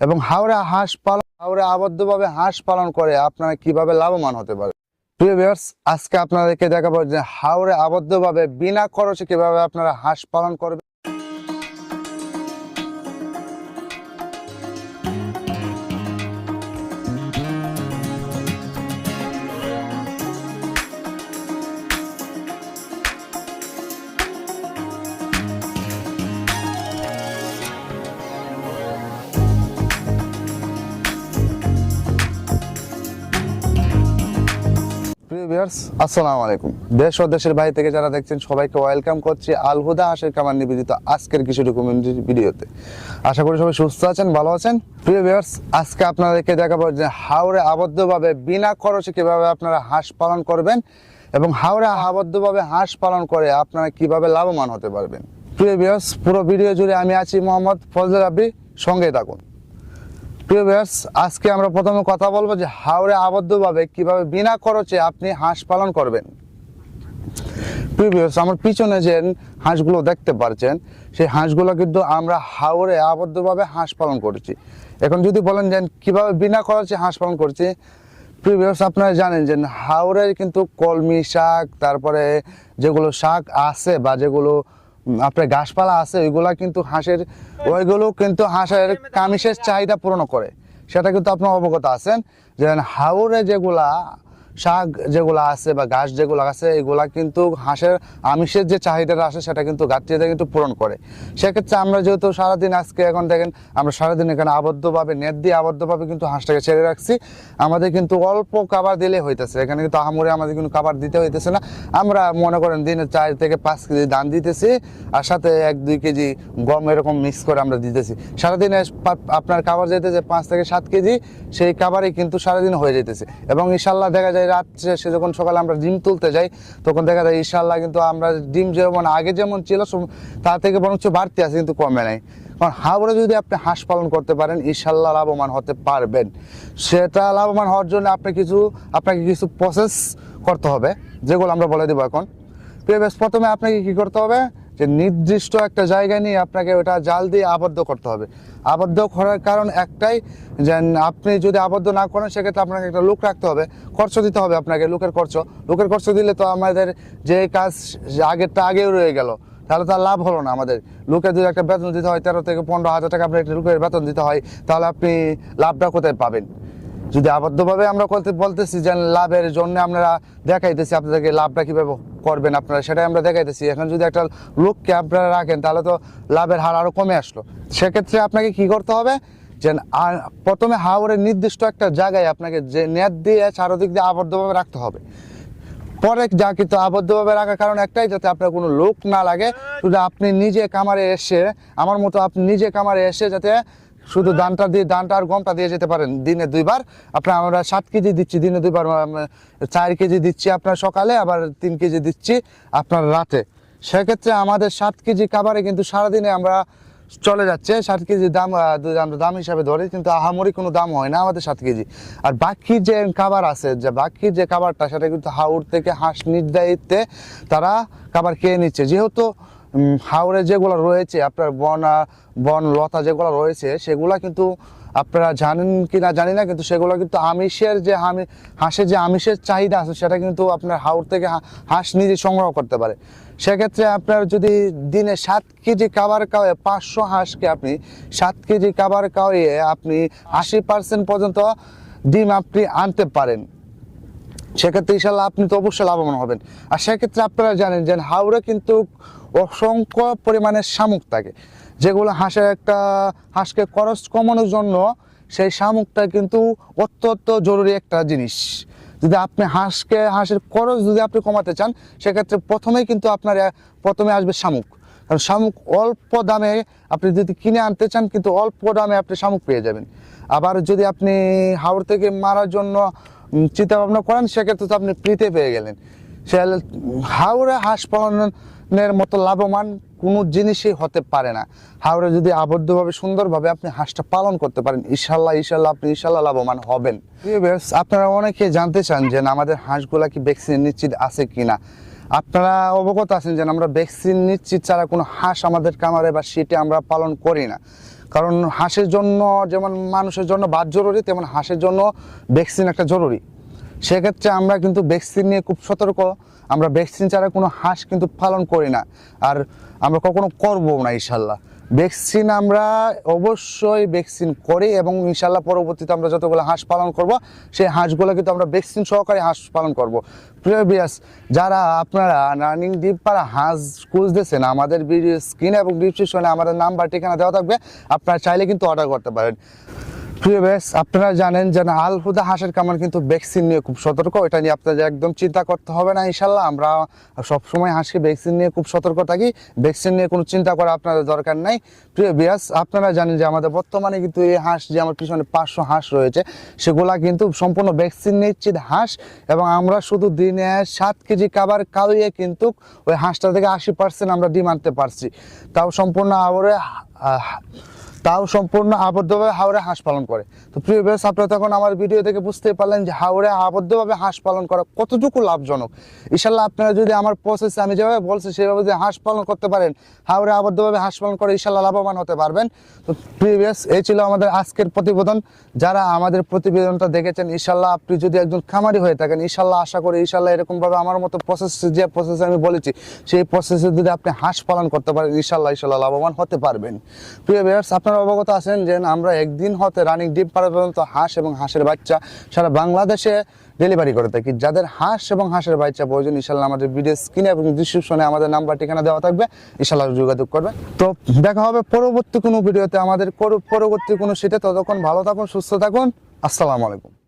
এবং হাওড়া হাঁস পালন হাওড়া আবদ্ধভাবে হাঁস পালন করে আপনারা কীভাবে লাভবান হতে পারে আজকে আপনাদেরকে দেখাবো যে হাওড়ে আবদ্ধভাবে বিনা খরচে কীভাবে আপনারা হাঁস পালন করবেন ভিউয়ার্স, আসসালামু আলাইকুম। দেশ ও দেশের বাইরে থেকে যারা দেখছেন, সবাইকে ওয়েলকাম করছি আলহুদা হাঁসের কামার নিবেদিত আজকের কিছু ডকুমেন্টারি ভিডিওতে। আশা করি সবাই সুস্থ আছেন, ভালো আছেন। প্রিয় ভিউয়ার্স, আজকে আপনাদেরকে দেখাবো যে হাওড়ে আবদ্ধভাবে বিনা খরচে কীভাবে আপনারা হাঁস পালন করবেন এবং হাওড়ে আবদ্ধভাবে হাঁস পালন করে আপনারা কীভাবে লাভবান হতে পারবেন। প্রিয় ভিউয়ার্স, পুরো ভিডিও জুড়ে আমি আছি মোহাম্মদ ফজল রাব্বি সঙ্গে থাকুন। প্রিয় আজকে আমরা প্রথমে কথা বলব যে হাওড়ে আবদ্ধভাবে কীভাবে বিনা খরচে আপনি হাঁস পালন করবেন। প্রিয় আমার পিছনে যে হাঁসগুলো দেখতে পাচ্ছেন সেই হাঁসগুলো কিন্তু আমরা হাওড়ে আবদ্ধভাবে হাঁস পালন করছি। এখন যদি বলেন যে কীভাবে বিনা খরচে হাঁস পালন করছি, প্রিয় ভিউয়ার্স আপনারা জানেন যে হাওড়ের কিন্তু কলমি শাক, তারপরে যেগুলো শাক আছে বা যেগুলো আপনার গাছপালা আছে, ওইগুলা কিন্তু হাঁসের, ওইগুলো কিন্তু হাঁসের কামিষের চাহিদা পূরণ করে। সেটা কিন্তু আপনার অবগত আছেন যে হাওড়ে যেগুলা শাক যেগুলো আছে বা ঘাস যেগুলো আছে, এগুলা কিন্তু হাঁসের আমিষের যে চাহিদাটা আসে সেটা কিন্তু ঘাটতিটা কিন্তু পূরণ করে। সেক্ষেত্রে আমরা যেহেতু সারাদিন আজকে এখন দেখেন, আমরা সারাদিন এখানে আবদ্ধভাবে, নেট দিয়ে আবদ্ধভাবে কিন্তু হাঁসটাকে ছেড়ে রাখছি। আমাদের কিন্তু অল্প খাবার দিলে হইতেছে। এখানে কিন্তু আহামরে আমাদের কিন্তু খাবার দিতে হইতেছে না। আমরা মনে করেন দিনে চার থেকে পাঁচ কেজি ধান দিতেছি, আর সাথে এক, দুই কেজি গম এরকম মিক্স করে আমরা দিতেছি। সারাদিনে আপনার খাবার যেতেছে পাঁচ থেকে সাত কেজি, সেই খাবারই কিন্তু সারাদিন হয়ে যেতেছে। এবং ইনশাল্লাহ দেখা যায় রাত শেষে যখন সকালে আমরা ডিম তুলতে যাই, তখন দেখা যায় ইনশাল্লাহ কিন্তু আমরা ডিম যেমন আগে যেমন ছিল তার থেকে বরঞ্চ বাড়তি আছে, কিন্তু কমে নাই। কারণ হাওড়ে যদি আপনি হাঁস পালন করতে পারেন ইনশাল্লাহ লাভবান হতে পারবেন। সেটা লাভবান হওয়ার জন্য আপনি কিছু, আপনাকে কিছু প্রসেস করতে হবে, যেগুলো আমরা বলে দেবো এখন। প্রথমে আপনাকে কি করতে হবে? যে নির্দিষ্ট একটা জায়গা নিয়ে আপনাকে ওটা জাল দিয়ে আবদ্ধ করতে হবে। আবদ্ধ করার কারণ একটাই, যে আপনি যদি আবদ্ধ না করেন, সেক্ষেত্রে আপনাকে একটা লোক রাখতে হবে, খরচ দিতে হবে আপনাকে লোকের খরচ। লোকের খরচ দিলে তো আমাদের যে কাজ আগেরটা আগেও রয়ে গেল, তাহলে তার লাভ হলো না আমাদের। লোকের যদি একটা বেতন দিতে হয়, তেরো থেকে পনেরো হাজার টাকা আপনার একটা লোকের বেতন দিতে হয়, তাহলে আপনি লাভটা কোথায় পাবেন? যদি আবদ্ধভাবে আমরা বলতেছি যে লাভের জন্য আমরা দেখাইতেছি আপনাদেরকে লাভটা কীভাবে করবেন আপনারা, সেটাই আমরা দেখাইতেছি। এখন যদি একটা লোককে আপনারা রাখেন, তাহলে তো লাভের হার আরও কমে আসলো। সেক্ষেত্রে আপনাকে কি করতে হবে? যে প্রথমে হাওড়ের নির্দিষ্ট একটা জায়গায় আপনাকে যে নেট দিয়ে চারদিক দিয়ে আবদ্ধভাবে রাখতে হবে। পরে যা কিন্তু আবদ্ধভাবে রাখার কারণ একটাই, যাতে আপনার কোনো লোক না লাগে। শুধু আপনি নিজে কামারে এসে, আমার মতো আপনি নিজে কামারে এসে যাতে শুধু দানটা দিয়ে, দানটা আর গমটা দিয়ে যেতে পারেন দিনে দুইবার। আপনার আমরা সাত কেজি দিচ্ছি, দিনে দুইবার চার কেজি দিচ্ছি আপনার সকালে, আবার তিন কেজি দিচ্ছি আপনার রাতে। সেক্ষেত্রে আমাদের সাত কেজি খাবারে কিন্তু সারাদিনে আমরা চলে যাচ্ছে। ষাট কেজি দাম আমরা দাম হিসাবে ধরি, কিন্তু আহামরি কোনো দাম হয় না আমাদের সাত কেজি। আর বাকি যে খাবার আছে, যে বাকি যে খাবারটা, সেটা কিন্তু হাউড় থেকে হাঁস নির্দায়িত্বে তারা খাবার খেয়ে নিচ্ছে। যেহেতু হাওড়ে যেগুলো রয়েছে, আপনার বন বন, লতা যেগুলো রয়েছে, সেগুলা কিন্তু আপনারা জানেন কি না জানি না, কিন্তু সেগুলো কিন্তু আমিষের যে আমি হাঁসের যে আমিষের চাহিদা আছে, সেটা কিন্তু আপনার হাওড় থেকে হাঁস নিজে সংগ্রহ করতে পারে। সেক্ষেত্রে আপনার যদি দিনে সাত কেজি খাবার খাওয়ায় পাঁচশো হাঁসকে আপনি সাত কেজি খাবার খাওয়াইয়ে আপনি আশি পার্সেন্ট পর্যন্ত ডিম আপনি আনতে পারেন। সেক্ষেত্রে ইনশাল্লাহ আপনি তো অবশ্যই লাভবান হবেন। আর সেক্ষেত্রে আপনারা জানেন যে হাওড়ে কিন্তু অসংখ্য পরিমাণে শামুক থাকে। যেগুলো হাঁসের একটা, হাঁসকে খরচ কমানোর জন্য সেই শামুকটা কিন্তু অত্যন্ত জরুরি একটা জিনিস। যদি আপনি হাঁসকে, হাঁসের খরচ যদি আপনি কমাতে চান, সেক্ষেত্রে প্রথমেই কিন্তু আপনার, প্রথমে আসবে শামুক। কারণ শামুক অল্প দামে আপনি যদি কিনে আনতে চান, কিন্তু অল্প দামে আপনি শামুক পেয়ে যাবেন। আবার যদি আপনি হাওড় থেকে মারার জন্য চিন্তা ভাবনা করেন, সেক্ষেত্রে তো আপনি ফ্রিতে পেয়ে গেলেন। সে হাওড়ে হাঁস পালনের মতো লাভবান কোনো জিনিসই হতে পারে না। হাওড়ে যদি আবদ্ধভাবে, সুন্দরভাবে আপনি হাঁসটা পালন করতে পারেন, ইনশাল্লাহ ইনশাল্লাহ আপনি ইনশাল্লাহ লাভবান হবেন। আপনারা অনেকে জানতে চান যে আমাদের হাঁসগুলা কি ভ্যাকসিন নিশ্চিত আছে কি না আপনারা অবগত আছেন যে আমরা ভ্যাকসিন নিশ্চিত ছাড়া কোনো হাঁস আমাদের কামারে বা সিটে আমরা পালন করি না। কারণ হাঁসের জন্য, যেমন মানুষের জন্য বাদ জরুরি, তেমন হাঁসের জন্য ভ্যাকসিন একটা জরুরি। সেক্ষেত্রে আমরা কিন্তু ভ্যাকসিন নিয়ে খুব সতর্ক। আমরা ভ্যাকসিন ছাড়া কোনো হাঁস কিন্তু পালন করি না। আর আমরা কখনো করব না, ইনশাল্লাহ। ভ্যাকসিন আমরা অবশ্যই ভ্যাকসিন করি এবং ইনশাল্লাহ পরবর্তীতে আমরা যতগুলো হাঁস পালন করব, সেই হাঁসগুলো কিন্তু আমরা ভ্যাকসিন সহকারে হাঁস পালন করব। প্রিয় বিয়াস যারা আপনারা রানিং পাড়া হাঁস খুঁজতেছেন, আমাদের ভিডিও স্ক্রিন এবং ডিসক্রিপশনে আমাদের নাম্বার ঠিকানা দেওয়া থাকবে। আপনারা চাইলে কিন্তু অর্ডার করতে পারেন। প্রিয় বেশ আপনারা জানেন যে আল হুদা হাঁসের কামার কিন্তু ভ্যাকসিন নিয়ে খুব সতর্ক। এটা নিয়ে আপনাদের একদম চিন্তা করতে হবে না ইনশাল্লাহ আমরা সবসময় হাঁসকে ভ্যাকসিন নিয়ে খুব সতর্ক থাকি। ভ্যাকসিন নিয়ে কোনো চিন্তা করা আপনাদের দরকার নাই। প্রিয় বিয়াস, আপনারা জানেন যে আমাদের বর্তমানে কিন্তু এই হাঁস, যে আমার পিছনে পাঁচশো হাঁস রয়েছে, সেগুলা কিন্তু সম্পূর্ণ ভ্যাকসিন নিশ্চিত হাঁস এবং আমরা শুধু দিনে সাত কেজি খাবার খাওয়িয়ে কিন্তু ওই হাঁসটা থেকে আশি পার্সেন্ট আমরা ডিম আনতে পারছি। তাও সম্পূর্ণ আবরে তাও সম্পূর্ণ আবদ্ধভাবে হাওড়ে হাঁস পালন করে। তো প্রিয় বেশ আপনারা তখন আমার ভিডিও থেকে বুঝতে পারলেন যে হাওড়ে আবদ্ধভাবে হাঁস পালন করা কতটুকু লাভজনক। ইনশাল্লাহ আপনারা যদি আমার প্রসেসে আমি যেভাবে বলছি, সেভাবে যদি হাঁস পালন করতে পারেন হাওড়ে আবদ্ধভাবে হাঁস পালন করে ইনশাল্লাহ লাভবান হতে পারবেন। তো প্রিভিয়াস এই ছিল আমাদের আজকের প্রতিবেদন। যারা আমাদের প্রতিবেদনটা দেখেছেন ইনশাল্লাহ আপনি যদি একজন খামারি হয়ে থাকেন ইনশাল্লাহ আশা করি ইনশাল্লাহ এরকমভাবে আমার মতো প্রসেস যে প্রসেসে আমি বলেছি, সেই প্রসেসে যদি আপনি হাঁস পালন করতে পারেন ইনশাল্লাহ ইনশাল্লাহ লাভবান হতে পারবেন। প্রিয় আপনারা অবগত আছেন যে আমরা একদিন হতে রানিং ডিপ পাড়া পর্যন্ত হাঁস এবং হাঁসের বাচ্চা সারা বাংলাদেশে ডেলিভারি করে থাকি। যাদের হাঁস এবং হাঁসের বাচ্চা প্রয়োজন ইনশাল্লাহ আমাদের ভিডিও স্ক্রিনে এবং ডিসক্রিপশনে আমাদের নাম্বার, ঠিকানা দেওয়া থাকবে। ইনশাল্লাহ যোগাযোগ করবে তো দেখা হবে পরবর্তী কোনো ভিডিওতে আমাদের পরবর্তী কোনো শীতে। ততক্ষণ ভালো থাকুন, সুস্থ থাকুন। আসসালামু আলাইকুম।